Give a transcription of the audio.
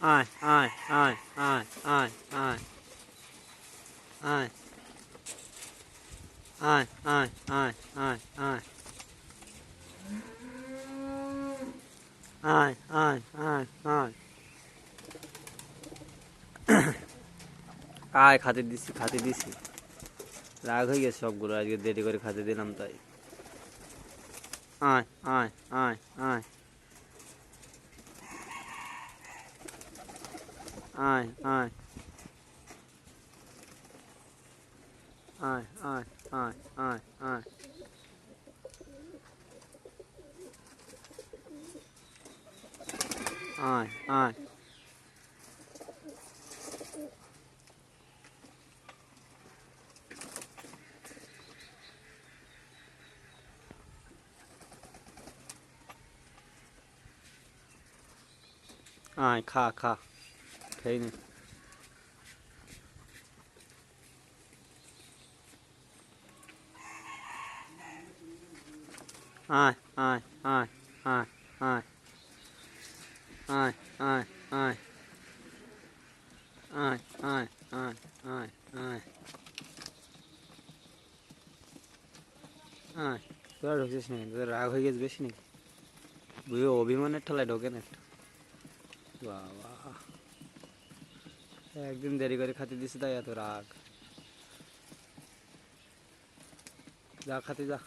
আয় আয় আয় আয় আয় আয় আয় আয় আয় আয় আয় আয় আয় আয় আয় আয় আয়, খাতে দিছি খাতে দিছি। রাগ হয়ে গেছে সবগুলো, আজকে দেরি করে খাতে দিলাম তাই। আয় আয় আয় আয়। Aye, aye. Aye, aye, aye, aye, aye. Aye, aye. Aye, car, car. খেয়ে নে আয় আয় আয় আয় আয় আয় আয় আয় আয় আয় আয় আয় আয় আয় তোরা ঢুকছিস নাকি তোদের রাগ হয়ে গেছে বেশি নাকি বুঝে অভিমানের ঠেলায় ঢোকে না একটু বাবা একদিন দেরি করে খাতে দিছি তাই এত রাগ। যা খাতে যা।